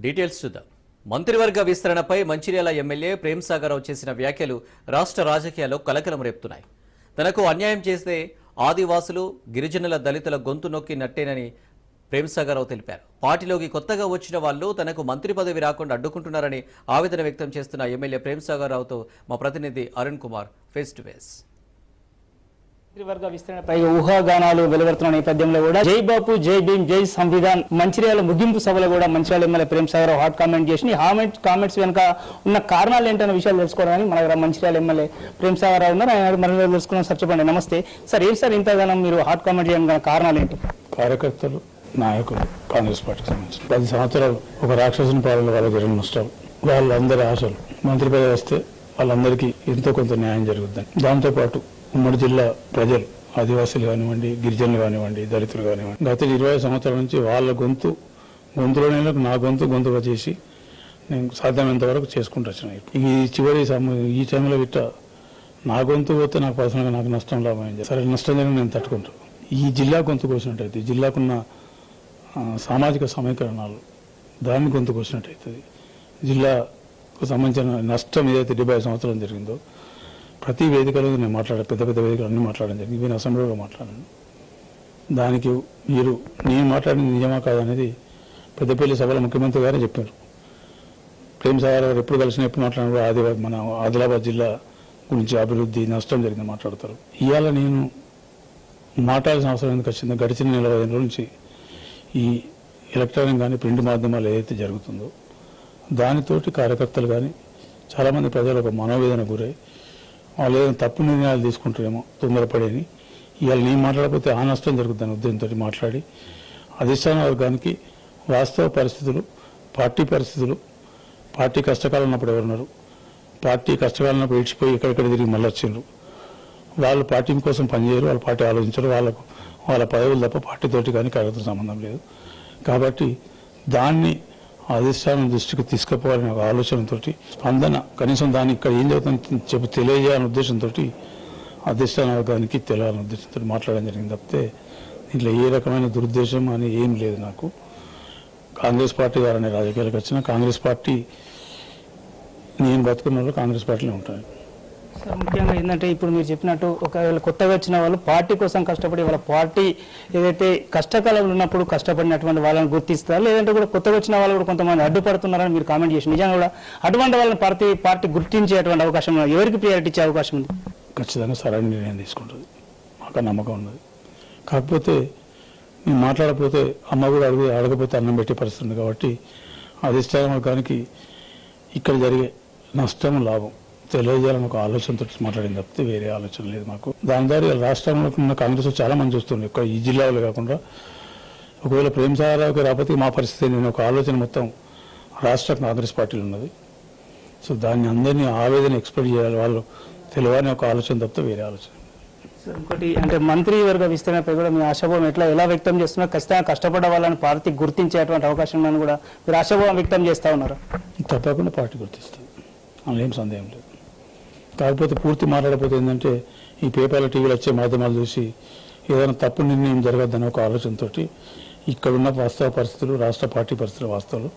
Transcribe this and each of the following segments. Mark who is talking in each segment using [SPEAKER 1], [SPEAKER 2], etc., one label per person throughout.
[SPEAKER 1] Details చూద్దాం. మంత్రివర్గ విస్తరణపై Mancherial MLA ప్రేమ్సాగరావు చేసిన వ్యాఖ్యలు రాష్ట్ర రాజకీయాల్లో కలకలం రేపుతున్నాయి. తనకు అన్యాయం చేస్తే ఆదివాసులు గిరిజనుల దళితుల గొంతు నొక్కి నట్టేనని ప్రేమ్ తెలిపారు. పార్టీలోకి కొత్తగా వచ్చిన వాళ్ళు తనకు మంత్రి పదవి రాకుండా అడ్డుకుంటున్నారని ఆవేదన వ్యక్తం చేస్తున్న ఎమ్మెల్యే ప్రేమ్సాగరావుతో మా ప్రతినిధి Arun Kumar face to face.
[SPEAKER 2] మంత్రివర్గ విస్తరణపై ఊహాగానాలు వెలువడుతున్న నేపథ్యంలో కూడా జై బాపు జై భీమ్ జై సంవిధాన్ మంచిర్యాల ముగింపు సభలో కూడా Mancherial MLA Prem Sagar hot comment చేసి హామెంట్ కామెంట్స్ వెనుక ఉన్న కారణాలు ఏంటనే విషయాలు తెలుసుకోవడానికి మన దగ్గర మంచిర్యాల ఎమ్మెల్యే ప్రేమ్ సాగర్ ఉన్నారు. ఆయన మరి తెలుసుకున్నాం సార్ చెప్పండి. నమస్తే. సార్ ఏం సార్ ఇంతగానం మీరు హాట్ కామెంట్ చేయడం కారణాలు ఏంటి?
[SPEAKER 3] కార్యకర్తలు నాయకులు కాంగ్రెస్ పార్టీకి సంబంధించిన పది సంవత్సరాలు ఒక రాక్షసుని పాలన వాళ్ళ జరిగిన నష్టం. వాళ్ళందరి ఆశలు మంత్రి పదవి వస్తే వాళ్ళందరికీ ఎంతో కొంత న్యాయం జరుగుద్దని. దాంతోపాటు ఉమ్మడి జిల్లా ప్రజలు ఆదివాసులు కానివ్వండి గిరిజనులు కానివ్వండి దళితులు కానివ్వండి గత ఇరవై సంవత్సరాల నుంచి వాళ్ళ గొంతు గొంతులోనే నా గొంతు గొంతుగా చేసి నేను సాధ్యమైనంత వరకు చేసుకుంటూ వచ్చిన ఈ చివరి ఈ టైంలో ఇట్ట నా గొంతు పోతే నాకు పర్సనల్గా నాకు నష్టం లాభం సరే నష్టం జరిగిన నేను తట్టుకుంటాను ఈ జిల్లా గొంతు కోసినట్టయితే జిల్లాకున్న సామాజిక సమీకరణాలు దాన్ని గొంతు కోసినట్టయితుంది జిల్లా సంబంధించిన నష్టం ఏదైతే డెబ్బై ఐదు సంవత్సరాలు జరిగిందో ప్రతి వేదికలో నేను మాట్లాడే పెద్ద పెద్ద వేదికలు అన్నీ మాట్లాడడం జరిగింది. నేను అసెంబ్లీలో మాట్లాడాను. దానికి మీరు నేను మాట్లాడింది నిజమా కాదనేది పెద్దపల్లి సభలో ముఖ్యమంత్రి గారే చెప్పారు. ప్రేమ్ సాగర్ గారు ఎప్పుడు కలిసినా ఎప్పుడు మాట్లాడినప్పుడు ఆదిలాబాద్ మన ఆదిలాబాద్ జిల్లా గురించి అభివృద్ధి నష్టం జరిగింది మాట్లాడతారు. ఇవాళ నేను మాట్లాడాల్సిన అవసరం ఎందుకు వచ్చిందో గడిచిన నెల రోజుల నుంచి ఈ ఎలక్ట్రానిక్ కానీ ప్రింట్ మాధ్యమాలు ఏదైతే జరుగుతుందో దానితోటి కార్యకర్తలు కానీ చాలామంది ప్రజలు ఒక మనోవేదన గురై వాళ్ళు ఏదైనా తప్పు నిర్ణయాలు తీసుకుంటారేమో తొందరపడేని ఇవాళ నేను మాట్లాడకపోతే ఆ నష్టం జరుగుతుంది ఉద్యమంతో మాట్లాడి అధిష్టాన వర్గానికి వాస్తవ పరిస్థితులు పార్టీ పరిస్థితులు పార్టీ కష్టకాలం ఉన్నప్పుడు ఎవరున్నారు పార్టీ కష్టకాలం ఉన్నప్పుడు ఇడిచిపోయి ఎక్కడెక్కడ తిరిగి మళ్ళీ వచ్చిండ్రు? వాళ్ళు పార్టీ కోసం పనిచేయరు వాళ్ళ పార్టీ ఆలోచించరు వాళ్ళకు వాళ్ళ పదవులు తప్ప పార్టీతోటి కానీ కార్యకర్తల సంబంధం లేదు. కాబట్టి దాన్ని అధిష్టానం దృష్టికి తీసుకుపోవాలనే ఒక ఆలోచనతో స్పందన కనీసం దాన్ని ఇక్కడ ఏం జరుగుతుంది చెప్పి తెలియజేయాలనే ఉద్దేశంతో అధిష్టాన వర్గానికి తెలియాలనే ఉద్దేశంతో మాట్లాడడం జరిగింది. తప్పితే దీంట్లో ఏ రకమైన దురుద్దేశం అని ఏం లేదు నాకు. కాంగ్రెస్ పార్టీ ద్వారానే రాజకీయాలకు వచ్చిన కాంగ్రెస్ పార్టీ నేను బతుకున్న కాంగ్రెస్ పార్టీలో ఉంటాను
[SPEAKER 2] సార్ ముఖ్యంగా ఏంటంటే ఇప్పుడు మీరు చెప్పినట్టు ఒకవేళ కొత్తగా వచ్చిన వాళ్ళు పార్టీ కోసం కష్టపడి వాళ్ళ పార్టీ ఏదైతే కష్టకాలంలో ఉన్నప్పుడు కష్టపడినటువంటి వాళ్ళని గుర్తిస్తారు లేదంటే కూడా కొత్తగా వచ్చిన వాళ్ళు కూడా కొంతమంది అడ్డుపడుతున్నారని మీరు కామెంట్ చేసి నిజంగా కూడా అటువంటి వాళ్ళని పార్టీ పార్టీ గుర్తించేటువంటి అవకాశం ఎవరికి ప్రియారిటీ ఇచ్చే అవకాశం ఉంది?
[SPEAKER 3] ఖచ్చితంగా సరైన నిర్ణయం తీసుకుంటుంది. మాకు నమ్మకం ఉన్నది. కాకపోతే మేము మాట్లాడకపోతే అమ్మ కూడా అడుగు అడగకపోతే అన్నం పెట్టే పరిస్థితి ఉంది కాబట్టి అధిష్టాన వర్గానికి ఇక్కడ జరిగే నష్టం లాభం. తెలియజేయాలని ఒక ఆలోచనతో మాట్లాడింది తప్పితే వేరే ఆలోచన లేదు మాకు. దాని ద్వారా రాష్ట్రంలో ఉన్న కాంగ్రెస్ చాలా మంది చూస్తుంది ఇక్కడ ఈ జిల్లాలో కాకుండా ఒకవేళ ప్రేమ్ సారావుకి రాకపోతే మా పరిస్థితి నేను ఒక ఆలోచన మొత్తం రాష్ట్ర కాంగ్రెస్ పార్టీలో ఉన్నది. సో దాన్ని అందరినీ ఆవేదన ఎక్స్ప్రెస్ చేయాలి వాళ్ళు తెలియని ఒక ఆలోచన తప్పితే వేరే ఆలోచన.
[SPEAKER 2] ఇంకోటి అంటే మంత్రి వర్గ విస్తరణపై కూడా మీ ఆశాభావం ఎట్లా ఎలా వ్యక్తం చేస్తున్నారు ఖచ్చితంగా కష్టపడ్డ వాళ్ళని పార్టీ గుర్తించేటువంటి అవకాశం కూడా మీరు ఆశాభావం వ్యక్తం చేస్తా ఉన్నారు.
[SPEAKER 3] తప్పకుండా పార్టీ గుర్తిస్తుంది అందులో ఏం సందేహం లేదు. కాకపోతే పూర్తి మాట్లాడకపోతే ఏంటంటే ఈ పేపర్ల టీవీలు వచ్చే మాధ్యమాలు చూసి ఏదైనా తప్పు నిర్ణయం జరగద్దని ఒక ఆలోచనతోటి ఇక్కడున్న వాస్తవ పరిస్థితులు రాష్ట్ర పార్టీ పరిస్థితుల వాస్తవాలు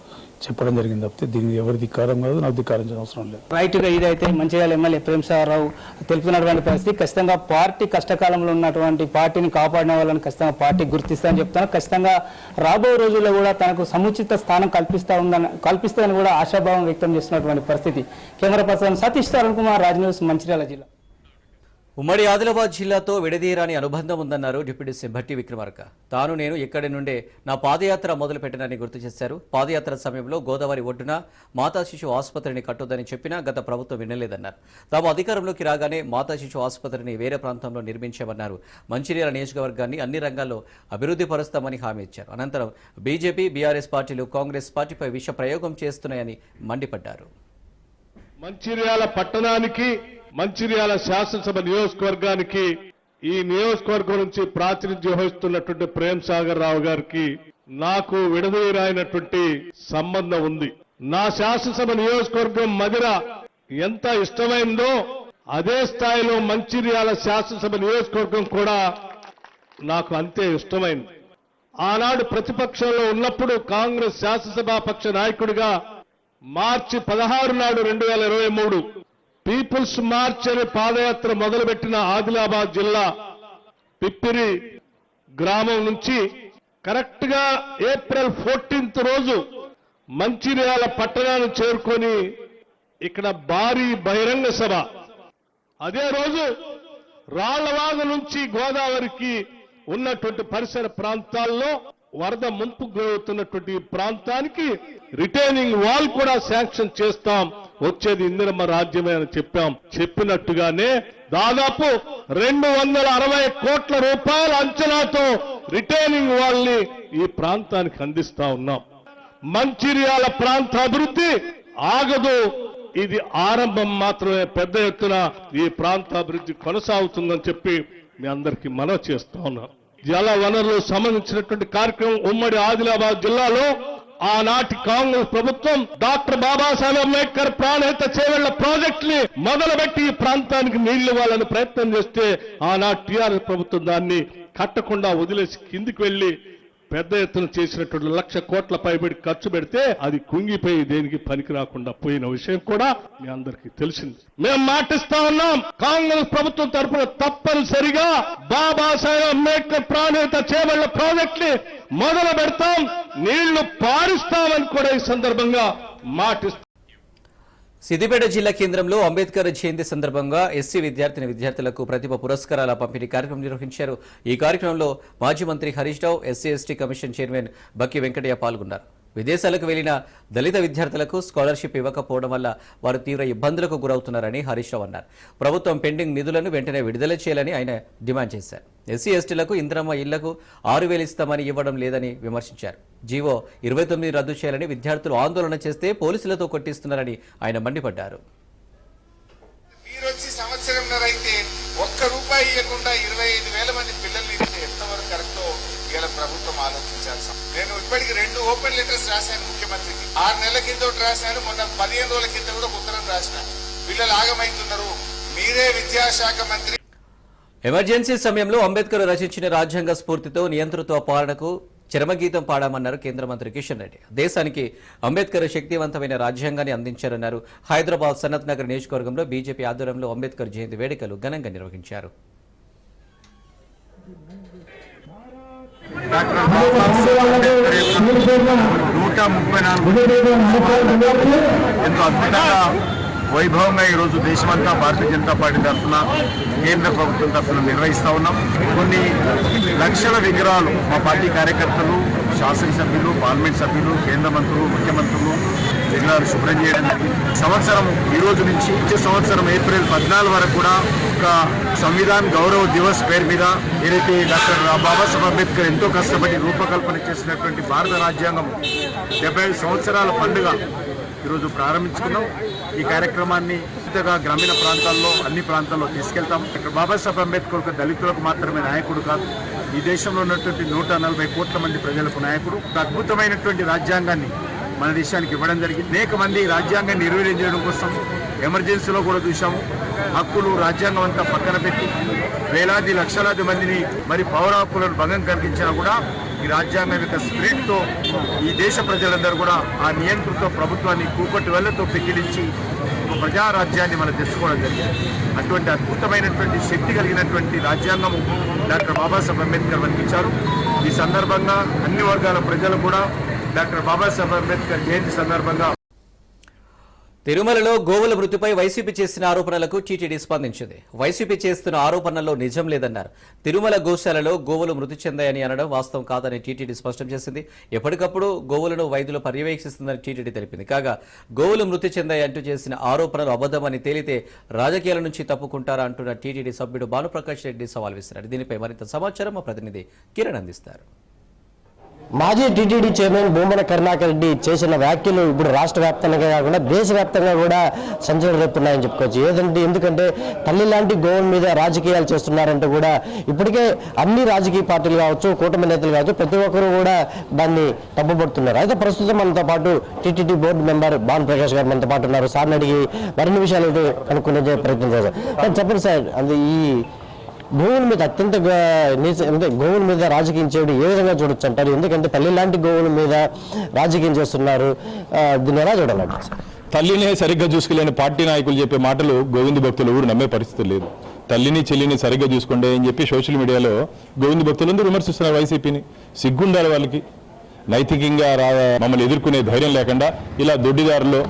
[SPEAKER 3] చెప్పడం జరిగింది తప్పితే దీనికి ఎవరి ధిక్కారం కాదు నాకు ధిక్కారించిన అవసరం లేదు.
[SPEAKER 2] రైట్గా ఇదైతే మంచిర్యాల ఎమ్మెల్యే ప్రేమసాగరరావు తెలుపుతున్నటువంటి పరిస్థితి. ఖచ్చితంగా పార్టీ కష్టకాలంలో ఉన్నటువంటి పార్టీని కాపాడిన వాళ్ళని ఖచ్చితంగా పార్టీ గుర్తిస్తానని చెప్తాను ఖచ్చితంగా రాబోయే రోజుల్లో కూడా తనకు సముచిత స్థానం కల్పిస్తా ఉందని కల్పిస్తానని కూడా ఆశాభావం వ్యక్తం చేస్తున్నటువంటి పరిస్థితి. Camera person Satish Tarun Kumar Raj news Mancherial జిల్లా.
[SPEAKER 1] ఉమ్మడి ఆదిలాబాద్ జిల్లాతో విడదీయరాని అనుబంధం ఉందన్నారు డిప్యూటీ సీఎం భట్టి విక్రమార్క. తాను నేను ఇక్కడి నుండే నా పాదయాత్ర మొదలు పెట్టనని గుర్తు చేశారు. పాదయాత్ర సమయంలో గోదావరి ఒడ్డున మాతా శిశు ఆసుపత్రిని కట్టొద్దని చెప్పినా గత ప్రభుత్వం వినలేదన్నారు. తాము అధికారంలోకి రాగానే మాతా శిశు ఆసుపత్రిని వేరే ప్రాంతంలో నిర్మించామన్నారు. మంచిర్యాల నియోజకవర్గాన్ని అన్ని రంగాల్లో అభివృద్ధి పరుస్తామని హామీ ఇచ్చారు. అనంతరం బీజేపీ బీఆర్ఎస్ పార్టీలు కాంగ్రెస్ పార్టీపై విష ప్రయోగం చేస్తున్నాయని మండిపడ్డారు.
[SPEAKER 4] మంచిర్యాల పట్టణానికి మంచిర్యాల శాసనసభ నియోజకవర్గానికి ఈ నియోజకవర్గం నుంచి ప్రాతినిధ్యం వహిస్తున్నటువంటి ప్రేమ్ సాగర్ రావు గారికి నాకు విడదీరాయినటువంటి సంబంధం ఉంది. నా శాసనసభ నియోజకవర్గం మదిర ఎంత ఇష్టమైందో అదే స్థాయిలో మంచిర్యాల శాసనసభ నియోజకవర్గం కూడా నాకు అంతే ఇష్టమైంది. ఆనాడు ప్రతిపక్షంలో ఉన్నప్పుడు కాంగ్రెస్ శాసనసభాపక్ష నాయకుడిగా మార్చి పదహారు నాడు రెండు వేల ఇరవై మూడు పీపుల్స్ మార్చ్ అనే పాదయాత్ర మొదలుపెట్టిన ఆదిలాబాద్ జిల్లా పిప్పిరి గ్రామం నుంచి కరెక్ట్గా ఏప్రిల్ ఫోర్టీన్త్ రోజు మంచిర్యాల పట్టణాన్ని చేరుకొని ఇక్కడ భారీ బహిరంగ సభ. అదే రోజు రాళ్ళవాగ నుంచి గోదావరికి ఉన్నటువంటి పరిసర ప్రాంతాల్లో వరద ముంపు గురవుతున్నటువంటి ప్రాంతానికి రిటైనింగ్ వాల్ కూడా శాంక్షన్ చేస్తాం. వచ్చేది ఇందిరమ్మ రాజ్యమే అని చెప్పాం. చెప్పినట్టుగానే దాదాపు రెండు వందల అరవై కోట్ల రూపాయల అంచనాతో రిటైనింగ్ వాల్ని ఈ ప్రాంతానికి అందిస్తా ఉన్నాం. మంచిర్యాల ప్రాంత అభివృద్ధి ఆగదు. ఇది ఆరంభం మాత్రమే. పెద్ద ఎత్తున ఈ ప్రాంత అభివృద్ధి కొనసాగుతుందని చెప్పి మీ అందరికీ మనవి చేస్తా ఉన్నాను జల వనరులకు సంబంధించినటువంటి కార్యక్రమం ఉమ్మడి ఆదిలాబాద్ జిల్లాలో ఆనాటి కాంగ్రెస్ ప్రభుత్వం డాక్టర్ బాబాసాహెబ్ అంబేద్కర్ ప్రాణహిత చేవెళ్ళ ప్రాజెక్ట్ని మొదలుపెట్టి ఈ ప్రాంతానికి నీళ్ళు ఇవ్వాలని ప్రయత్నం చేస్తే ఆనాటి టీఆర్ఎస్ ప్రభుత్వం దాన్ని కట్టకుండా వదిలేసి కిందికి వెళ్ళి పెద్ద ఎత్తున చేసినటువంటి లక్ష కోట్ల పైబడి ఖర్చు పెడితే అది కుంగిపోయి దేనికి పనికి రాకుండా పోయిన విషయం కూడా మీ అందరికీ తెలిసింది. మేము మాటిస్తా ఉన్నాం కాంగ్రెస్ ప్రభుత్వం తరఫున తప్పనిసరిగా బాబాసాహెబ్ అంబేద్కర్ ప్రాణహిత చేవళ్ళ ప్రాజెక్ట్ని మొదలు పెడతాం నీళ్ళు పారిస్తామని కూడా ఈ సందర్భంగా మాటిస్తాం
[SPEAKER 1] సిద్దిపేట జిల్లా కేంద్రంలో అంబేద్కర్ జయంతి సందర్భంగా ఎస్సీ విద్యార్థిని విద్యార్థులకు ప్రతిభ పురస్కారాల పంపిణీ కార్యక్రమం నిర్వహించారు. ఈ కార్యక్రమంలో మాజీ మంత్రి Harish Rao SC ST commission chairman Bakki Venkataiah పాల్గొన్నారు. విదేశాలకు వెళ్ళిన దళిత విద్యార్థులకు స్కాలర్షిప్ ఇవ్వకపోవడం వల్ల వారు తీవ్ర ఇబ్బందులకు గురవుతున్నారని హరీష్ రావు అన్నారు. ప్రభుత్వం పెండింగ్ నిధులను వెంటనే విడుదల చేయాలని ఆయన డిమాండ్ చేశారు. ఎస్సీ ఎస్టీలకు ఇంద్రమ్మ ఇళ్ళకు ఆరు వేలు ఇస్తామని ఇవ్వడం లేదని విమర్శించారు. జీవో ఇరవై తొమ్మిది రద్దు చేయాలని విద్యార్థులు ఆందోళన చేస్తే పోలీసులతో కొట్టిస్తున్నారని ఆయన మండిపడ్డారు.
[SPEAKER 5] ఒక్క రూపాయి ఇవ్వకుండా ఇరవై ఐదు వేల మంది పిల్లల్ని ఇస్తే ఎంతవరకు కరెక్టో ప్రభుత్వం ఆలోచించాల్సిన నేను ఇప్పటికి రెండు ఓపెన్ లెటర్స్ రాశాను ముఖ్యమంత్రికి. ఆరు నెలల కింద ఒకటి రాశాను మొన్న పదిహేను రోజుల కింద కూడా ఉత్తరం రాసిన. పిల్లలు ఆగమైతున్నారు. మీరే విద్యాశాఖ మంత్రి.
[SPEAKER 1] ఎమర్జెన్సీ సమయంలో అంబేద్కర్ రచించిన రాజ్యాంగ స్ఫూర్తితో నియంతృత్వ పాలనకు చరమగీతం పాడామన్నారు కేంద్ర మంత్రి కిషన్ రెడ్డి. దేశానికి అంబేద్కర్ శక్తివంతమైన రాజ్యాంగాన్ని అందించారన్నారు. హైదరాబాద్ సనత్ నగర్ నియోజకవర్గంలో బీజేపీ ఆధ్వర్యంలో అంబేద్కర్ జయంతి వేడుకలు ఘనంగా నిర్వహించారు.
[SPEAKER 6] డాక్టర్ నూట ముప్పై నాలుగు. ఎంతో అద్భుతంగా వైభవంగా ఈరోజు దేశమంతా భారతీయ జనతా పార్టీ తరఫున కేంద్ర ప్రభుత్వం తరఫున నిర్వహిస్తా ఉన్నాం. కొన్ని లక్షల విగ్రహాలు మా పార్టీ కార్యకర్తలు శాసనసభ్యులు పార్లమెంట్ సభ్యులు కేంద్ర మంత్రులు ముఖ్యమంత్రులు విగ్రహాలు శుభ్రం చేయడం జరిగింది. సంవత్సరం ఈ రోజు నుంచి ఇచ్చే సంవత్సరం ఏప్రిల్ పద్నాలుగు వరకు కూడా ఒక సంవిధాన్ గౌరవ దివస్ పేరు మీద ఏదైతే డాక్టర్ బాబాసాహెబ్ అంబేద్కర్ ఎంతో కష్టపడి రూపకల్పన చేసినటువంటి భారత రాజ్యాంగం డెబ్బై సంవత్సరాల పండుగ ఈరోజు ప్రారంభించుకున్నాం. ఈ కార్యక్రమాన్ని ఇంతగా గ్రామీణ ప్రాంతాల్లో అన్ని ప్రాంతాల్లో తీసుకెళ్తాం. డాక్టర్ బాబాసాహెబ్ అంబేద్కర్ ఒక దళితులకు మాత్రమే నాయకుడు కాదు. ఈ దేశంలో ఉన్నటువంటి నూట నలభై కోట్ల మంది ప్రజలకు నాయకుడు. ఒక అద్భుతమైనటువంటి రాజ్యాంగాన్ని మన దేశానికి ఇవ్వడం జరిగింది. అనేక మంది రాజ్యాంగాన్ని నిర్వహించడం కోసం ఎమర్జెన్సీలో కూడా చూసాము హక్కులు రాజ్యాంగం అంతా పక్కన పెట్టి వేలాది లక్షలాది మందిని మరి పౌర హక్కులను భంగం కలిగించినా కూడా ఈ రాజ్యాంగం యొక్క స్పిరిట్తో ఈ దేశ ప్రజలందరూ కూడా ఆ నియంత్రిత ప్రభుత్వాన్ని కూపటి వెళ్ళతో పెకిలించి ఒక ప్రజా రాజ్యాన్ని మనం తెచ్చుకోవడం జరిగింది. అటువంటి అద్భుతమైనటువంటి శక్తి కలిగినటువంటి రాజ్యాంగం డాక్టర్ బాబాసాహెబ్ అంబేద్కర్ మనకిచ్చారు ఈ సందర్భంగా అన్ని వర్గాల ప్రజలు కూడా డాక్టర్ బాబాసాహెబ్ అంబేద్కర్ జయంతి సందర్భంగా
[SPEAKER 1] తిరుమలలో గోవుల మృతిపై వైసీపీ చేసిన ఆరోపణలకు టీటీడీ స్పందించింది. వైసీపీ చేస్తున్న ఆరోపణల్లో నిజం లేదన్నారు. తిరుమల గోశాలలో గోవులు మృతి చెందాయని అనడం వాస్తవం కాదని టీటీడీ స్పష్టం చేసింది. ఎప్పటికప్పుడు గోవులను వైద్యులు పర్యవేక్షిస్తుందని టీటీడీ తెలిపింది. కాగా గోవులు మృతి చెందాయంటూ చేసిన ఆరోపణలు అబద్దమని తేలితే రాజకీయాల నుంచి తప్పుకుంటారా అంటున్న టీటీడీ సభ్యుడు భానుప్రకాష్ రెడ్డి సవాల్ విసిరారు. దీనిపై మరింత సమాచారం మా ప్రతినిధి కిరణ్ అందిస్తారు.
[SPEAKER 7] మాజీ టీటీడీ చైర్మన్ భూమన కరుణాకర్ రెడ్డి చేసిన వ్యాఖ్యలు ఇప్పుడు రాష్ట్ర వ్యాప్తంగా కాకుండా దేశవ్యాప్తంగా కూడా సంచలనం రేపుతున్నాయని చెప్పుకోవచ్చు. ఏదంటే ఎందుకంటే తల్లి లాంటి గోవుల మీద రాజకీయాలు చేస్తున్నారంటే కూడా ఇప్పటికే అన్ని రాజకీయ పార్టీలు కావచ్చు కూటమి నేతలు కావచ్చు ప్రతి ఒక్కరు కూడా దాన్ని తప్పుపడుతున్నారు అయితే ప్రస్తుతం మనతో పాటు TTD board member Bhanu Prakash garu మనతో పాటు ఉన్నారు. సార్ని అడిగి మరిన్ని విషయాలు అయితే కనుక్కునే ప్రయత్నం చేశారు చెప్పండి సార్ అది ఈ గోవుల మీద అత్యంత అంటే గోవుల మీద రాజకీయం చేయడం ఏ విధంగా చూడొచ్చు అంటారు? ఎందుకంటే తల్లి లాంటి గోవుల మీద రాజకీయం చేస్తున్నారు. దీన్ని ఎలా చూడాలంటారు
[SPEAKER 8] తల్లినే సరిగ్గా చూసుకోలేని పార్టీ నాయకులు చెప్పే మాటలు గోవింద భక్తులు ఎవరు నమ్మే పరిస్థితి లేదు తల్లిని చెల్లిని సరిగ్గా చూసుకోండి అని చెప్పి సోషల్ మీడియాలో గోవింద భక్తులందరూ విమర్శిస్తున్నారు వైసీపీని. సిగ్గుండాలి వాళ్ళకి. నైతికంగా రా మమ్మల్ని ఎదుర్కొనే ధైర్యం లేకుండా ఇలా దొడ్డిదారులో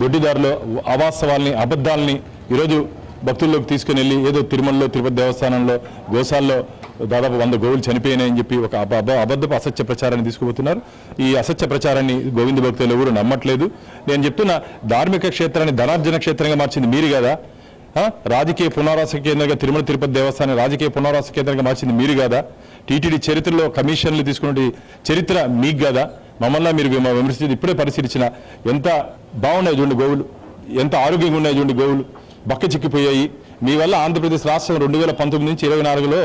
[SPEAKER 8] దొడ్డిదారులో అవాస్తవాల్ని అబద్ధాలని ఈరోజు భక్తుల్లోకి తీసుకుని వెళ్ళి ఏదో తిరుమలలో తిరుపతి దేవస్థానంలో గోశాల్లో దాదాపు వంద గోవులు చనిపోయినాయని చెప్పి ఒక అబద్ధపు అసత్య ప్రచారాన్ని తీసుకుపోతున్నారు. ఈ అసత్య ప్రచారాన్ని గోవింద భక్తులు ఎవరు నమ్మట్లేదు. నేను చెప్తున్న ధార్మిక క్షేత్రాన్ని ధనార్జన క్షేత్రంగా మార్చింది మీరు కదా? రాజకీయ పునరాస కేంద్రంగా తిరుమల తిరుపతి దేవస్థానం రాజకీయ పునరాస కేంద్రంగా మార్చింది మీరు కదా? టీటీడీ చరిత్రలో కమిషన్లు తీసుకున్న చరిత్ర మీకు కదా? మమ్మల్ని మీరు విమర్శించి ఇప్పుడే పరిశీలించిన ఎంత బాగున్నాయి చూడండి గోవులు ఎంత ఆరోగ్యంగా ఉన్నాయి చూడండి గోవులు. బక్కచిక్కిపోయాయి మీ వల్ల ఆంధ్రప్రదేశ్ రాష్ట్రం రెండు వేల పంతొమ్మిది నుంచి ఇరవై నాలుగులో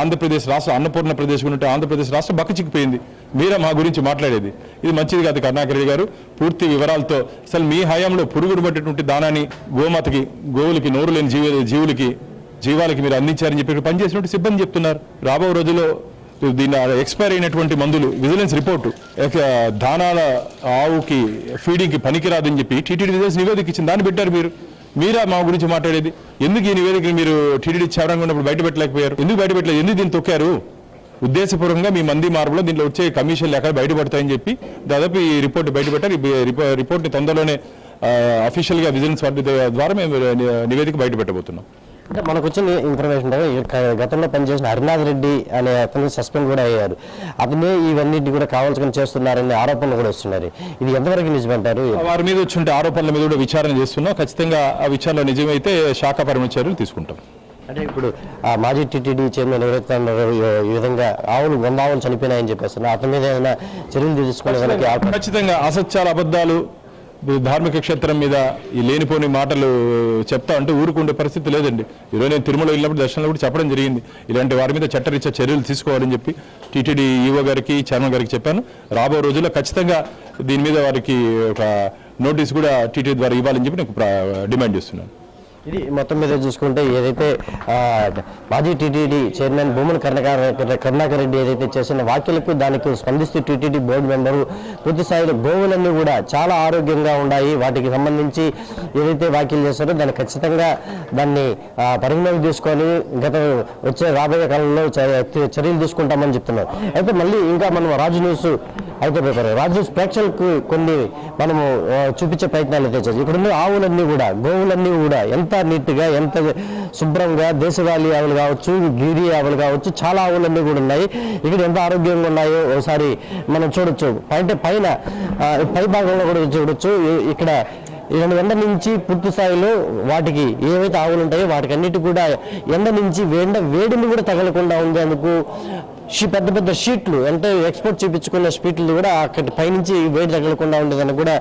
[SPEAKER 8] ఆంధ్రప్రదేశ్ రాష్ట్రం అన్నపూర్ణ ప్రదేశ్ ఉన్నట్టు ఆంధ్రప్రదేశ్ రాష్ట్రం బక్కచిక్కిపోయింది మీరే మా గురించి మాట్లాడేది. ఇది మంచిది కాదు కరుణాకర్ రెడ్డి గారు. పూర్తి వివరాలతో అసలు మీ హయాంలో పురుగుడు పట్టేటువంటి దానాన్ని గోమాతకి గోవులకి నోరు లేని జీవ జీవులకి జీవాలకి మీరు అందించారని చెప్పి ఇక్కడ పనిచేసినట్టు సిబ్బంది చెప్తున్నారు. రాబో రోజుల్లో దీని ఎక్స్పైర్ అయినటువంటి మందులు విజిలెన్స్ రిపోర్టు దానాల ఆవుకి ఫీడింగ్కి పనికిరాదని చెప్పి టీటీడీ విజిలెన్స్ నివేదిక ఇచ్చింది దాన్ని పెట్టారు మీరు. మీరా మా గురించి మాట్లాడేది? ఎందుకు ఈ నివేదికని మీరు టీడీడీ చవరంగా ఉన్నప్పుడు బయట పెట్టలేకపోయారు? ఎందుకు బయట పెట్టలేదు? ఎందుకు దీన్ని తొక్కారు? ఉద్దేశపూర్వకంగా మీ మంది మార్పులో దీంట్లో వచ్చే కమిషన్లు ఎక్కడ బయటపడతాయని చెప్పి దాదాపు ఈ రిపోర్ట్ బయటపెట్టారు. ఈ రిపో- రిపోర్ట్ని తొందరలోనే అఫీషియల్గా విజిలెన్స్ ద్వారా మేము నివేదిక బయట పెట్టబోతున్నాం
[SPEAKER 7] అంటే మనకు వచ్చిన ఇన్ఫర్మేషన్ గతంలో పనిచేసిన హరినాథ్ రెడ్డి అనే అతను సస్పెండ్ కూడా అయ్యారు. అతనే ఇవన్నిటి కూడా కావాల్సుకొని చేస్తున్నారనే ఆరోపణలు కూడా వస్తున్నారు ఇది ఎంతవరకు నిజమంటారు?
[SPEAKER 8] వారి మీద వచ్చి ఆరోపణల మీద కూడా విచారణ చేస్తున్నాం. ఖచ్చితంగా ఆ విచారణ నిజమైతే శాఖాపరమైన చర్యలు తీసుకుంటాం.
[SPEAKER 7] అంటే ఇప్పుడు ఆ మాజీ టీటీడీ చైర్మన్ ఎవరైతే ఈ- విధంగా ఆవులు వంద ఆవులు చనిపోయినాయని చెప్పేస్తున్నారు. అతని మీద ఏదైనా చర్యలు తీసుకునే
[SPEAKER 8] ఖచ్చితంగా అసత్యాలు అబద్ధాలు ధార్మిక క్షేత్రం మీద ఈ లేనిపోని మాటలు చెప్తా అంటే ఊరుకుండే పరిస్థితి లేదండి. ఈరోజు నేను తిరుమల వెళ్ళినప్పుడు దర్శనంలో కూడా చెప్పడం జరిగింది. ఇలాంటి వారి మీద చట్టరీత్యా చర్యలు తీసుకోవాలని చెప్పి టీటీడీ ఈఓ గారికి చైర్మన్ గారికి చెప్పాను. రాబో రోజుల్లో ఖచ్చితంగా దీని మీద వారికి ఒక నోటీస్ కూడా టీటీడీ ద్వారా ఇవ్వాలని చెప్పి నేను డిమాండ్ చేస్తున్నాను.
[SPEAKER 7] ఇది మొత్తం మీద చూసుకుంటే ఏదైతే మాజీ టీటీడీ చైర్మన్ భూమన్ కరుణాకర్ కరుణాకర్ రెడ్డి ఏదైతే చేసిన వ్యాఖ్యలకు దానికి స్పందిస్తూ టీటీడీ బోర్డు మెంబరు పూర్తి స్థాయిలో గోవులన్నీ కూడా చాలా ఆరోగ్యంగా ఉన్నాయి. వాటికి సంబంధించి ఏదైతే వ్యాఖ్యలు చేశారో దాన్ని ఖచ్చితంగా దాన్ని పరిగణలోకి తీసుకొని గత వచ్చే రాబోయే కాలంలో చ- చర్యలు తీసుకుంటామని చెప్తున్నారు. అయితే మళ్ళీ ఇంకా మనం రాజు న్యూస్ అయితే పేపర్. రాజు న్యూస్ ప్రేక్షకులకు కొన్ని మనము చూపించే ప్రయత్నాలు అయితే చేస్తాం ఇక్కడ ఉన్న ఆవులన్నీ కూడా గోవులన్నీ కూడా ఎంత నీట్గా ఎంత శుభ్రంగా దేశవాళీ ఆవులు కావచ్చు గిరి ఆవులు కావచ్చు చాలా ఆవులన్నీ కూడా ఉన్నాయి. ఇక్కడ ఎంత ఆరోగ్యంగా ఉన్నాయో ఒకసారి మనం చూడొచ్చు. అంటే పైన పై భాగంలో కూడా చూడొచ్చు. ఇక్కడ రెండు ఎండ నుంచి పూర్తి స్థాయిలో వాటికి ఏవైతే ఆవులు ఉంటాయో వాటికి అన్నిటి కూడా ఎండ నుంచి వేండ వేడిని కూడా తగలకుండా ఉండేందుకు అందుకు పెద్ద పెద్ద షీట్లు అంటే ఎక్స్పోర్ట్ చేయించుకున్న షీట్లు కూడా అక్కడి పైనుంచి వేడి తగలకుండా ఉండేదని కూడా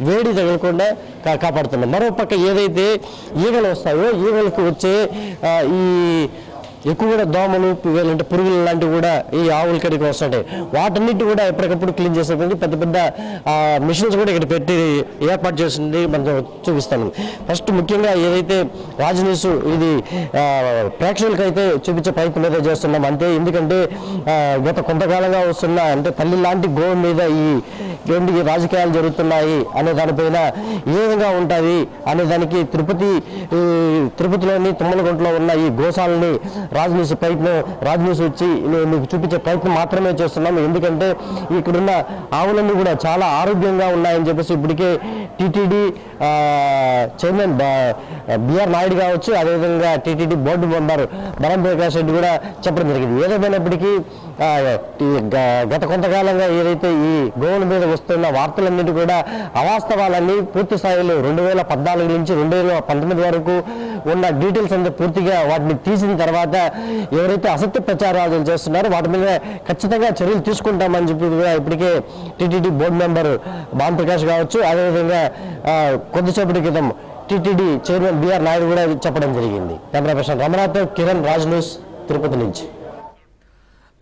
[SPEAKER 7] వేడి తగలకుండా కా కాపాడుతున్నాం మరో పక్క ఏదైతే ఈగలు వస్తాయో ఈగలకు వచ్చే ఈ ఎక్కువ కూడా దోమలు లేదంటే పురుగులు లాంటివి కూడా ఈ ఆవుల కడికి వస్తుంటాయి. వాటన్నిటి కూడా ఎప్పటికప్పుడు క్లీన్ చేసేటువంటి పెద్ద పెద్ద మిషన్స్ కూడా ఇక్కడ పెట్టి ఏర్పాటు చేసింది మనం చూపిస్తాను. ఫస్ట్ ముఖ్యంగా ఏదైతే రాజనీస్ ఇది ఆ, ప్రేక్షకులకైతే చూపించే ప్రయత్నం అయితే చేస్తున్నాం అంతే ఎందుకంటే గత కొంతకాలంగా వస్తున్న అంటే తల్లి లాంటి గోవు మీద ఈ ఏంటి రాజకీయాలు జరుగుతున్నాయి అనే దానిపైన ఏ విధంగా ఉంటుంది అనే దానికి తిరుపతి తిరుపతిలోని తుమ్మలగుంటలో ఉన్న ఈ గోశాలని రాజ్ న్యూస్ ప్రయత్నం రాజ్ న్యూస్ వచ్చి నేను మీకు చూపించే ప్రయత్నం మాత్రమే చేస్తున్నాము. ఎందుకంటే ఇక్కడున్న ఆవులన్నీ కూడా చాలా ఆరోగ్యంగా ఉన్నాయని చెప్పేసి ఇప్పటికే టీటీడీ చైర్మన్ బిఆర్ నాయుడు కావచ్చు అదేవిధంగా టీటీడీ బోర్డు మెంబర్ బలం ప్రకాష్ రెడ్డి కూడా చెప్పడం జరిగింది. ఏదేమైనప్పటికీ గ- గత కొంతకాలంగా ఏదైతే ఈ గోవుల మీద వస్తున్న వార్తలన్నిటి కూడా అవాస్తవాలన్నీ పూర్తి స్థాయిలో రెండు వేల పద్నాలుగు నుంచి రెండు వేల పంతొమ్మిది వరకు ఉన్న డీటెయిల్స్ అంతా పూర్తిగా వాటిని తీసిన తర్వాత ఎవరైతే అసత్య ప్రచారాలు చేస్తున్నారో వాటి మీద ఖచ్చితంగా చర్యలు తీసుకుంటామని చెప్పి కూడా ఇప్పటికే TTD board member Bhanu Prakash కావచ్చు అదేవిధంగా కొద్దిసేపటి క్రితం టీటీడీ చైర్మన్ బిఆర్ నాయుడు కూడా చెప్పడం జరిగింది. Camera person Ramanath Kiran Raj news Tirupati నుంచి.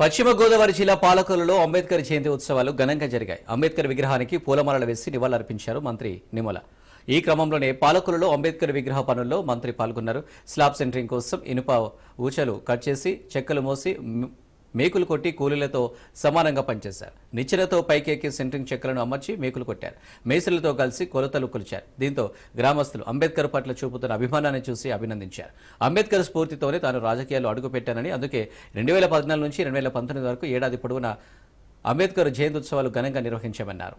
[SPEAKER 1] పశ్చిమ గోదావరి జిల్లా పాలకొల్లులో అంబేద్కర్ జయంతి ఉత్సవాలు ఘనంగా జరిగాయి. అంబేద్కర్ విగ్రహానికి పూలమాలలు వేసి నివాళులర్పించారు మంత్రి నిమల ఈ క్రమంలోనే పాలకులలో అంబేద్కర్ విగ్రహ పనుల్లో మంత్రి పాల్గొన్నారు. స్లాబ్ సెంటరింగ్ కోసం ఇనుప ఊచలు కట్ చేసి చెక్కలు మోసి మేకులు కొట్టి కూలీలతో సమానంగా పనిచేశారు. నిచ్చెనతో పైకెక్కి సెంట్రింగ్ చెక్కలను అమర్చి మేకులు కొట్టారు. మేసులతో కలిసి కొలతలు కొలిచారు. దీంతో గ్రామస్తులు అంబేద్కర్ పట్ల చూపుతున్న అభిమానాన్ని చూసి అభినందించారు. అంబేద్కర్ స్ఫూర్తితోనే తాను రాజకీయాల్లో అడుగుపెట్టానని అందుకే రెండు వేల పద్నాలుగు నుంచి రెండు వేల పంతొమ్మిది వరకు ఏడాది పొడవునా అంబేద్కర్ జయంతి ఉత్సవాలు ఘనంగా నిర్వహించామన్నారు.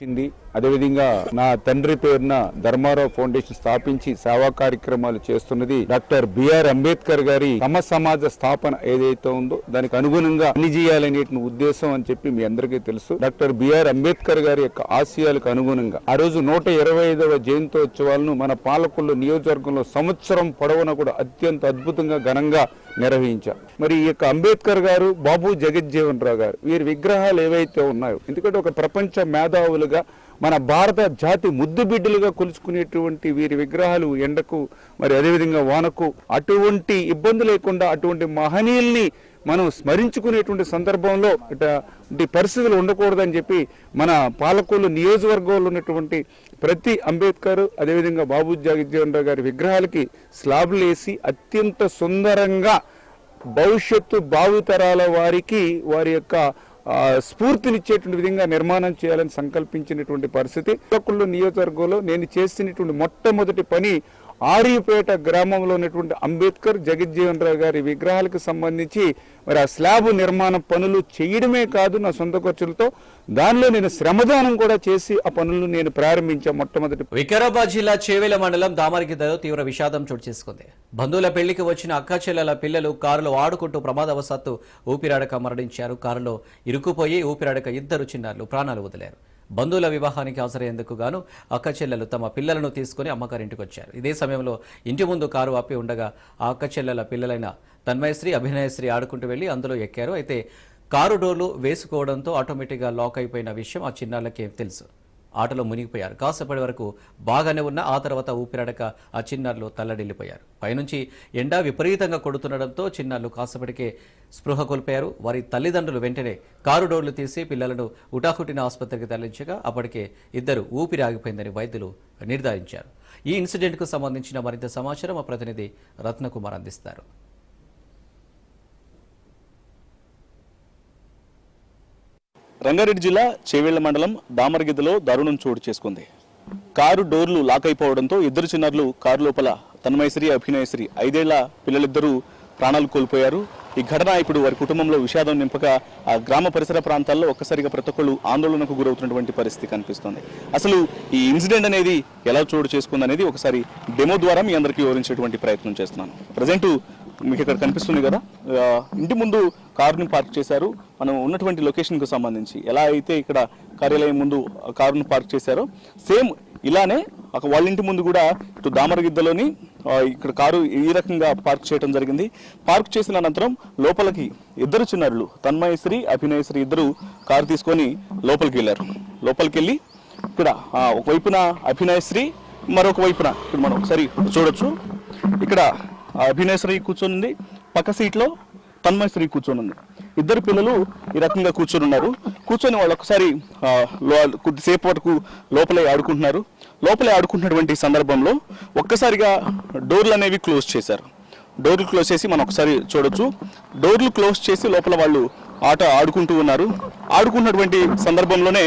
[SPEAKER 9] ఇచ్చింది అదేవిధంగా నా తండ్రి పేరున ధర్మారావు ఫౌండేషన్ స్థాపించి సేవా కార్యక్రమాలు చేస్తున్నది డాక్టర్ బిఆర్ అంబేద్కర్ గారి సమ సమాజ స్థాపన ఏదైతే ఉందో దానికి అనుగుణంగా పనిచేయాలనే ఉద్దేశం అని చెప్పి మీ అందరికీ తెలుసు. డాక్టర్ బిఆర్ అంబేద్కర్ గారి యొక్క ఆశయాలకు అనుగుణంగా ఆ రోజు నూట ఇరవై ఐదవ జయంతోత్సవాలను మన పాలకుల్లో నియోజకవర్గంలో సంవత్సరం పొడవునా కూడా అత్యంత అద్భుతంగా ఘనంగా నిర్వహించాం. మరి ఈ యొక్క అంబేద్కర్ గారు బాబు జగజ్జీవన్ రావు గారు వీరి విగ్రహాలు ఏవైతే ఉన్నాయో ఎందుకంటే ఒక ప్రపంచ మేధావులుగా మన భారత జాతి ముద్దు బిడ్డలుగా కొలుచుకునేటువంటి వీరి విగ్రహాలు ఎండకు మరి అదేవిధంగా వానకు అటువంటి ఇబ్బంది లేకుండా అటువంటి మహనీయుల్ని మనం స్మరించుకునేటువంటి సందర్భంలో ఇటువంటి పరిస్థితులు ఉండకూడదని చెప్పి మన పాలకొల్లు నియోజకవర్గంలో ఉన్నటువంటి ప్రతి అంబేద్కర్ అదేవిధంగా బాబు జగజ్జీవన్ రావు గారి విగ్రహాలకి స్లాబ్లు వేసి అత్యంత సుందరంగా భవిష్యత్తు భావితరాల వారికి వారి యొక్క స్ఫూర్తినిచ్చేటువంటి విధంగా నిర్మాణం చేయాలని సంకల్పించినటువంటి పరిస్థితి. నియోజకవర్గంలో నేను చేసినటువంటి మొట్టమొదటి పని ఆర్యపేట గ్రామంలో ఉన్నటువంటి అంబేద్కర్ జగజ్జీవన్ రావు గారి విగ్రహాలకు సంబంధించి మరి ఆ స్లాబ్ నిర్మాణ పనులు చేయడమే కాదు నా సొంత ఖర్చులతో. దానిలో నేను శ్రమదానం కూడా చేసి ఆ పనులను నేను ప్రారంభించా మొట్టమొదటి.
[SPEAKER 1] వికారాబాద్ జిల్లా చేవేల మండలం దామరగిద్దలో తీవ్ర విషాదం చోటు చేసుకుంది. బంధువుల పెళ్ళికి వచ్చిన అక్క చెల్లెల పిల్లలు కారులో ఆడుకుంటూ ప్రమాదవశాత్తు ఊపిరాడక మరణించారు. కారులో ఇరుక్కుపోయి ఊపిరాడక ఇద్దరు చిన్నారులు ప్రాణాలు వదిలారు. బంధువుల వివాహానికి హాజరయ్యేందుకు గాను అక్క చెల్లెలు తమ పిల్లలను తీసుకుని అమ్మగారింటికి వచ్చారు ఇదే సమయంలో ఇంటి ముందు కారు ఆపి ఉండగా ఆ అక్క చెల్లెల పిల్లలైన తన్మయశ్రీ అభినయశ్రీ ఆడుకుంటూ వెళ్ళి అందులో ఎక్కారు. అయితే కారు డోర్లు వేసుకోవడంతో ఆటోమేటిక్గా లాక్ అయిపోయిన విషయం ఆ చిన్నారులకి తెలుసు. ఆటలో మునిగిపోయారు. కాసేపటి వరకు బాగానే ఉన్న ఆ తర్వాత ఊపిరాడక ఆ చిన్నారులు తల్లడిల్లిపోయారు. పైనుంచి ఎండ విపరీతంగా కొడుతుండడంతో చిన్నారులు కాసేపటికే స్పృహ కోల్పోయారు. వారి తల్లిదండ్రులు వెంటనే కారు డోర్లు తీసి పిల్లలను ఉటాహుటిన ఆసుపత్రికి తరలించగా అప్పటికే ఇద్దరు ఊపిరి ఆగిపోయిందని వైద్యులు నిర్ధారించారు. ఈ ఇన్సిడెంట్కు సంబంధించిన మరింత సమాచారం మా ప్రతినిధి రత్నకుమార్ అందిస్తారు.
[SPEAKER 10] రంగారెడ్డి జిల్లా చేవేళ్ళ మండలం దామరగిద్దలో దారుణం చోటు చేసుకుంది. కారు డోర్లు లాక్ అయిపోవడంతో ఇద్దరు చిన్నారులు కారు లోపల తన్మయశ్రీ అభినయశ్రీ ఐదేళ్ళ పిల్లలిద్దరూ ప్రాణాలు కోల్పోయారు. ఈ ఘటన ఇప్పుడు వారి కుటుంబంలో విషాదం నింపగా ఆ గ్రామ పరిసర ప్రాంతాల్లో ఒక్కసారిగా ప్రతి ఒక్కళ్ళు ఆందోళనకు గురవుతున్నటువంటి పరిస్థితి కనిపిస్తుంది. అసలు ఈ ఇన్సిడెంట్ అనేది ఎలా చోటు చేసుకుంది అనేది ఒకసారి డెమో ద్వారా మీ అందరికీ వివరించేటువంటి ప్రయత్నం చేస్తున్నాను. ప్రజెంట్ మీకు ఇక్కడ కనిపిస్తుంది కదా. ఇంటి ముందు కారుని పార్క్ చేశారు. మనం ఉన్నటువంటి లొకేషన్కు సంబంధించి ఎలా అయితే ఇక్కడ కార్యాలయం ముందు కారును కారుని పార్క్ చేశారో సేమ్ ఇలానే ఒక వాళ్ళ ఇంటి ముందు కూడా ఇటు దామరగిద్దలోని ఇక్కడ కారు ఈ రకంగా పార్క్ చేయడం జరిగింది. పార్క్ చేసిన అనంతరం లోపలికి ఇద్దరు చిన్నారులు తన్మయశ్రీ అభినయశ్రీ ఇద్దరు కారు తీసుకొని లోపలికి వెళ్ళారు. లోపలికి వెళ్ళి ఇక్కడ ఒకవైపున అభినయశ్రీ మరొక వైపున ఇక్కడ మనం ఒకసారి చూడొచ్చు. ఇక్కడ అభినయశ్రీ కూర్చొని ఉంది పక్క సీట్లో తన్మయశ్రీ కూర్చొని ఉంది ఇద్దరు పిల్లలు ఈ రకంగా కూర్చొని ఉన్నారు కూర్చొని వాళ్ళు ఒకసారి కొద్దిసేపు వరకు లోపలే ఆడుకుంటున్నారు. లోపలే ఆడుకుంటున్నటువంటి సందర్భంలో ఒక్కసారిగా డోర్లు అనేవి క్లోజ్ చేశారు. డోర్లు క్లోజ్ చేసి మనం ఒకసారి చూడొచ్చు. డోర్లు క్లోజ్ చేసి లోపల వాళ్ళు ఆట ఆడుకుంటూ ఉన్నారు. ఆడుకున్నటువంటి సందర్భంలోనే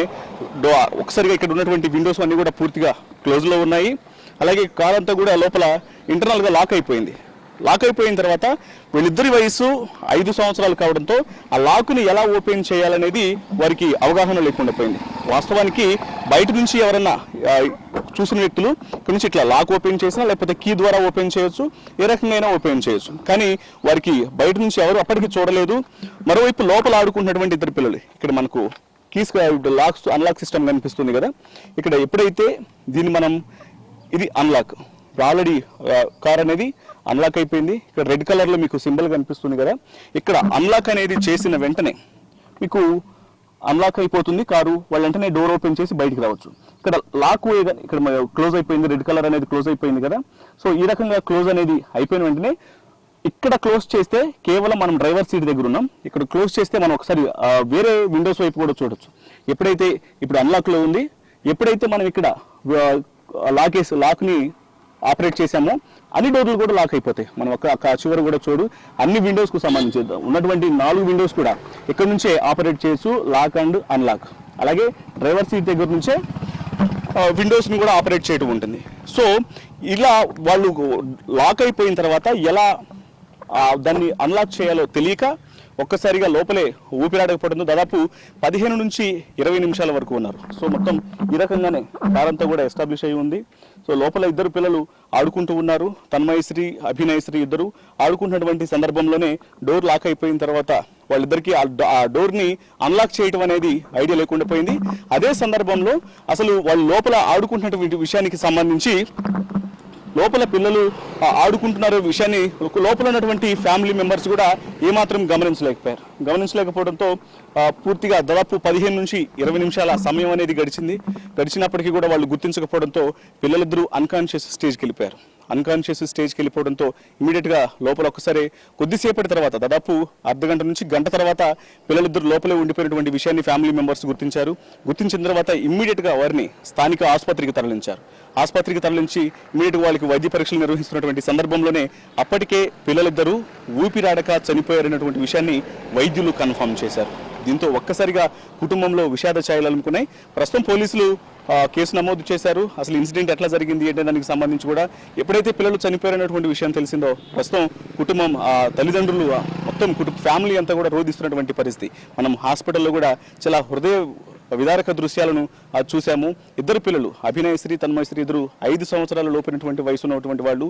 [SPEAKER 10] డో ఒకసారిగా ఇక్కడ ఉన్నటువంటి విండోస్ అన్నీ కూడా పూర్తిగా క్లోజ్లో ఉన్నాయి. అలాగే కార్ అంతా కూడా లోపల ఇంటర్నల్గా లాక్ అయిపోయింది. లాక్ అయిపోయిన తర్వాత వీళ్ళిద్దరి వయసు ఐదు సంవత్సరాలు కావడంతో ఆ లాక్ని ఎలా ఓపెన్ చేయాలనేది వారికి అవగాహన లేకుండా పోయింది. వాస్తవానికి బయట నుంచి ఎవరన్నా చూసిన వ్యక్తులు ఇక్కడ నుంచి ఇట్లా లాక్ ఓపెన్ చేసినా లేకపోతే కీ ద్వారా ఓపెన్ చేయొచ్చు ఏ రకంగా ఓపెన్ చేయొచ్చు. కానీ వారికి బయట నుంచి ఎవరు అప్పటికి చూడలేదు. మరోవైపు లోపల ఆడుకుంటున్నటువంటి ఇద్దరు పిల్లలు ఇక్కడ మనకు కీస్ లాక్స్ అన్లాక్ సిస్టమ్ కనిపిస్తుంది కదా. ఇక్కడ ఎప్పుడైతే దీన్ని మనం ఇది అన్లాక్ ఆల్రెడీ కార్ అనేది అన్లాక్ అయిపోయింది. ఇక్కడ రెడ్ కలర్లో మీకు సింబల్ కనిపిస్తుంది కదా. ఇక్కడ అన్లాక్ అనేది చేసిన వెంటనే మీకు అన్లాక్ అయిపోతుంది కారు. వాళ్ళు వెంటనే డోర్ ఓపెన్ చేసి బయటికి రావచ్చు. ఇక్కడ లాక్ ఇక్కడ క్లోజ్ అయిపోయింది. రెడ్ కలర్ అనేది క్లోజ్ అయిపోయింది కదా. సో ఈ రకంగా క్లోజ్ అనేది అయిపోయిన వెంటనే ఇక్కడ క్లోజ్ చేస్తే కేవలం మనం డ్రైవర్ సీట్ దగ్గర ఉన్నాం. ఇక్కడ క్లోజ్ చేస్తే మనం ఒకసారి వేరే విండోస్ వైపు కూడా చూడొచ్చు. ఎప్పుడైతే ఇప్పుడు అన్లాక్లో ఉంది ఎప్పుడైతే మనం ఇక్కడ లాక్ వేసి లాక్ని ఆపరేట్ చేసామో అన్ని డోర్లు కూడా లాక్ అయిపోతాయి. మనం ఒక చివరి కూడా చూడు. అన్ని విండోస్కు సంబంధించి ఉన్నటువంటి నాలుగు విండోస్ కూడా ఇక్కడ నుంచే ఆపరేట్ చేయొచ్చు లాక్ అండ్ అన్లాక్ అలాగే డ్రైవర్ సీట్ దగ్గర నుంచే విండోస్ని కూడా ఆపరేట్ చేయటం ఉంటుంది. సో ఇలా వాళ్ళు లాక్ అయిపోయిన తర్వాత ఎలా దాన్ని అన్లాక్ చేయాలో తెలియక ఒక్కసారిగా లోపలే ఊపిరాడకపోవడంతో దాదాపు పదిహేను నుంచి ఇరవై నిమిషాల వరకు ఉన్నారు. సో మొత్తం ఈ రకంగానే కారంతా కూడా ఎస్టాబ్లిష్ అయి ఉంది. సో లోపల ఇద్దరు పిల్లలు ఆడుకుంటూ ఉన్నారు. తన్మయశ్రీ అభినయశ్రీ ఇద్దరు ఆడుకుంటున్నటువంటి సందర్భంలోనే డోర్ లాక్ అయిపోయిన తర్వాత వాళ్ళిద్దరికీ ఆ డో- ఆ అన్లాక్ చేయటం అనేది ఐడియా లేకుండా పోయింది. అదే సందర్భంలో అసలు వాళ్ళు లోపల ఆడుకుంటున్నటువంటి విషయానికి సంబంధించి లోపల పిల్లలు ఆడుకుంటున్నారు విషయాన్ని లోపల ఉన్నటువంటి ఫ్యామిలీ మెంబర్స్ కూడా ఏమాత్రం గమనించలేకపోయారు. గమనించలేకపోవడంతో పూర్తిగా దాదాపు పదిహేను నుంచి ఇరవై నిమిషాల సమయం అనేది గడిచింది. గడిచినప్పటికీ కూడా వాళ్ళు గుర్తించకపోవడంతో పిల్లలిద్దరూ అన్కాన్షియస్ స్టేజ్కి వెళ్ళిపోయారు అన్కాన్షియస్ స్టేజ్కి వెళ్ళిపోవడంతో ఇమీడియట్గా లోపల ఒక్కసారి కొద్దిసేపటి తర్వాత దాదాపు అర్ధ గంట నుంచి గంట తర్వాత పిల్లలిద్దరు లోపలే ఉండిపోయినటువంటి విషయాన్ని ఫ్యామిలీ మెంబర్స్ గుర్తించారు. గుర్తించిన తర్వాత ఇమ్మీడియట్గా వారిని స్థానిక ఆసుపత్రికి తరలించారు. ఆసుపత్రికి తరలించి ఇమీడియట్గా వాళ్ళకి వైద్య పరీక్షలు నిర్వహిస్తున్నటువంటి సందర్భంలోనే అప్పటికే పిల్లలిద్దరూ ఊపిరాడక చనిపోయారనేటువంటి విషయాన్ని వైద్యులు కన్ఫర్మ్ చేశారు. దీంతో ఒక్కసారిగా కుటుంబంలో విషాద ఛాయలనుకున్నాయి ప్రస్తుతం పోలీసులు కేసు నమోదు చేశారు. అసలు ఇన్సిడెంట్ ఎట్లా జరిగింది అంటే దానికి సంబంధించి కూడా ఎప్పుడైతే పిల్లలు చనిపోయారనేటువంటి విషయం తెలిసిందో ప్రస్తుతం కుటుంబం తల్లిదండ్రులు మొత్తం కుటుంబ ఫ్యామిలీ అంతా కూడా రోధిస్తున్నటువంటి పరిస్థితి. మనం హాస్పిటల్లో కూడా చాలా హృదయ విదారక దృశ్యాలను చూశాము. ఇద్దరు పిల్లలు అభినయశ్రీ తన్మయశ్రీ ఇద్దరు ఐదు సంవత్సరాల లోపినటువంటి వయసు ఉన్నటువంటి వాళ్ళు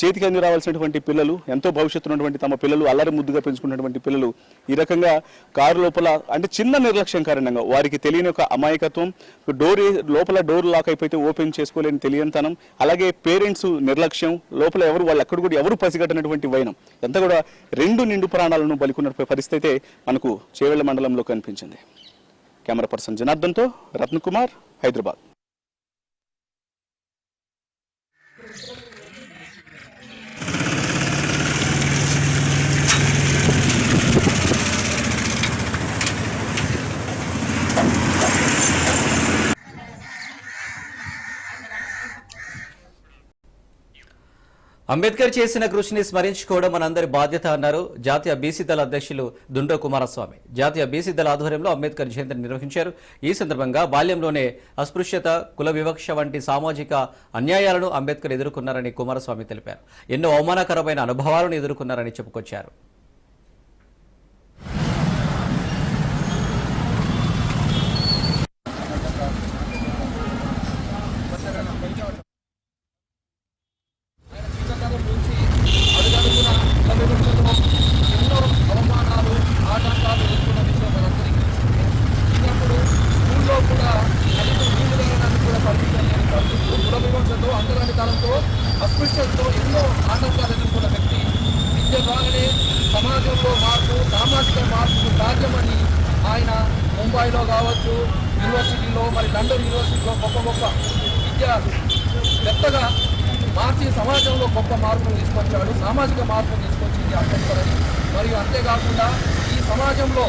[SPEAKER 10] చేతికి అంది రావాల్సినటువంటి పిల్లలు ఎంతో భవిష్యత్తు ఉన్నటువంటి తమ పిల్లలు అల్లరి ముద్దుగా పెంచుకున్నటువంటి పిల్లలు. ఈ రకంగా కారు లోపల అంటే చిన్న నిర్లక్ష్యం కారణంగా వారికి తెలియని ఒక అమాయకత్వం డోర్ లోపల డోర్ లాక్ అయిపోతే ఓపెన్ చేసుకోలేని తెలియనితనం అలాగే పేరెంట్స్ నిర్లక్ష్యం లోపల ఎవరు వాళ్ళు ఎక్కడ కూడా ఎవరు పసిగట్టనటువంటి వైనం. ఎంత కూడా రెండు నిండు ప్రాణాలను బలికున్న పరిస్థితి అయితే మనకు చేవెళ్ళ మండలంలో కనిపించింది. కెమెరా పర్సన్ జనార్దన్తో రత్నకుమార్ హైదరాబాద్.
[SPEAKER 1] అంబేద్కర్ చేసిన కృషిని స్మరించుకోవడం మనందరి బాధ్యత అన్నారు జాతీయ బీసీ దళ అధ్యక్షులు దుండో కుమారస్వామి. జాతీయ బీసీ దళ ఆధ్వర్యంలో అంబేద్కర్ జయంతిని నిర్వహించారు. ఈ సందర్భంగా బాల్యంలోనే అస్పృశ్యత కుల వివక్ష వంటి సామాజిక అన్యాయాలను అంబేద్కర్ ఎదుర్కొన్నారని కుమారస్వామి తెలిపారు. ఎన్నో అవమానకరమైన అనుభవాలను ఎదుర్కొన్నారని చెప్పుకొచ్చారు
[SPEAKER 11] ఎన్నో అవమానాలు ఆటంకాలు ఎదుర్కొన్న విషయం మనందరికీ తెలిసిందే. చిన్నప్పుడు స్కూల్లో కూడా కనీసం నీళ్ళు తాగడానికి కూడా పరిస్థితి లేని పరిస్థితులు కుల వివక్షతో అంటరానితనంతో అస్పృశ్యతతో ఎన్నో ఆటంకాలు ఎదుర్కొన్న వ్యక్తి విద్య ద్వారానే సమాజంలో మార్పు సామాజిక మార్పుకు సాధ్యమని ఆయన ముంబైలో కావచ్చు యూనివర్సిటీలో మరి లండన్ యూనివర్సిటీలో గొప్ప గొప్ప విద్య పెద్దగా మార్చి సమాజంలో గొప్ప మార్పును తీసుకొచ్చాడు సామాజిక మార్పును తీసుకొచ్చింది అంబేద్కర్ మరియు అంతేకాకుండా ఈ సమాజంలో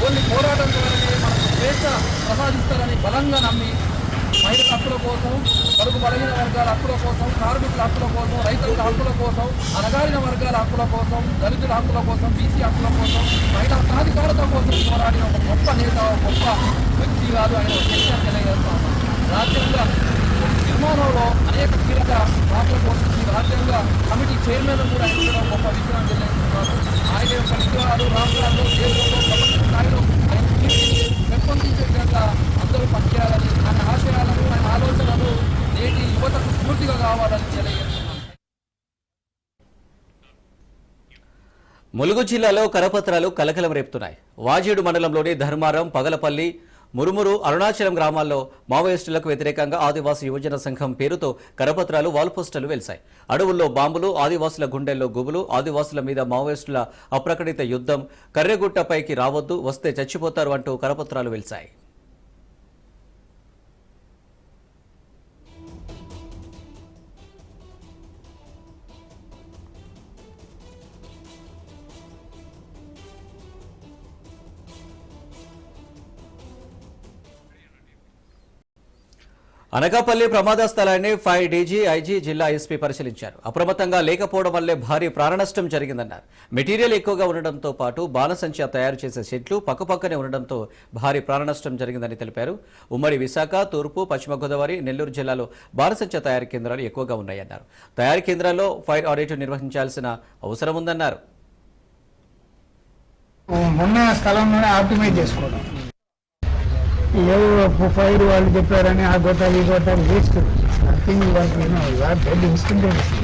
[SPEAKER 11] కొన్ని పోరాటం ద్వారానే మనకు స్వేచ్ఛ ప్రసాదిస్తారని బలంగా నమ్మి మహిళల హక్కుల కోసం పరుగు బలహీన వర్గాల హక్కుల కోసం కార్మికుల హక్కుల కోసం రైతుల హక్కుల కోసం అనగారిన వర్గాల హక్కుల కోసం దళితుల హక్కుల కోసం బీసీ హక్కుల కోసం మహిళా సాధికారత కోసం పోరాడిన ఒక గొప్ప నేత గొప్ప వ్యక్తి కాదు ఆయన ఒక వ్యక్తి రాజ్యాంగ నిర్మాణంలో అనేక కీలక పాత్ర పోషించి రాజ్యాంగ కమిటీ చైర్మన్ కూడా ఆయన గొప్ప విజయం తెలియజేస్తున్నారు ఆయన యొక్క విగ్రహాలు రాష్ట్రాల్లో దేశంలో ప్రపంచ స్థాయిలో ఆయన కీర్తిని పెంపొందించే విధంగా అందరూ పనిచేయాలని ఆయన ఆశయాలను ఆయన ఆలోచనలు నేటి యువతకు స్ఫూర్తిగా కావాలని తెలియజేస్తున్నారు
[SPEAKER 1] ములుగు జిల్లాలో కరపత్రాలు కలకలం రేపుతున్నాయి. వాజేడు మండలంలోని ధర్మారం పగలపల్లి మురుమురు అరుణాచలం గ్రామాల్లో మావోయిస్టులకు వ్యతిరేకంగా ఆదివాసీ యువజన సంఘం పేరుతో కరపత్రాలు వాల్పోస్టర్లు వెలిశాయి. అడవుల్లో బాంబులు ఆదివాసుల గుండెల్లో గుబులు ఆదివాసుల మీద మావోయిస్టుల అప్రకటిత యుద్ధం కర్రెగుట్టపైకి రావద్దు వస్తే చచ్చిపోతారు అంటూ కరపత్రాలు వెలిశాయి. అనకాపల్లి ప్రమాద స్థలాన్ని ఫైవ్ డీజీ ఐజీ జిల్లా ఎస్పీ పరిశీలించారు. అప్రమత్తంగా లేకపోవడం వల్లే భారీ ప్రాణనష్టం జరిగిందన్నారు. మెటీరియల్ ఎక్కువగా ఉండడంతో పాటు బాణసంచ తయారు చేసే షెడ్లు పక్కపక్కనే ఉండడంతో భారీ ప్రాణనష్టం జరిగిందని తెలిపారు. ఉమ్మడి విశాఖ తూర్పు పశ్చిమ గోదావరి నెల్లూరు జిల్లాలో బాణసంచ తయారీ కేంద్రాలు ఎక్కువగా ఉన్నాయన్నారు. తయారీ కేంద్రాల్లో ఫైర్ ఆడిట్ నిర్వహించాల్సిన అవసరం ఉందన్నారు.
[SPEAKER 12] ఉన్న స్థలంలోనే ఆప్టిమైజ్ చేసుకోవడం ఏవో ఫైర్ వాళ్ళు చెప్పారని ఆ గోతాలు ఈ గోతాలు waste nothing dead instantaneous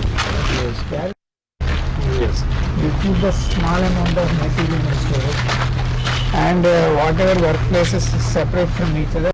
[SPEAKER 12] you keep the small amount of material in storage and uh, whatever workplaces is separate from each other.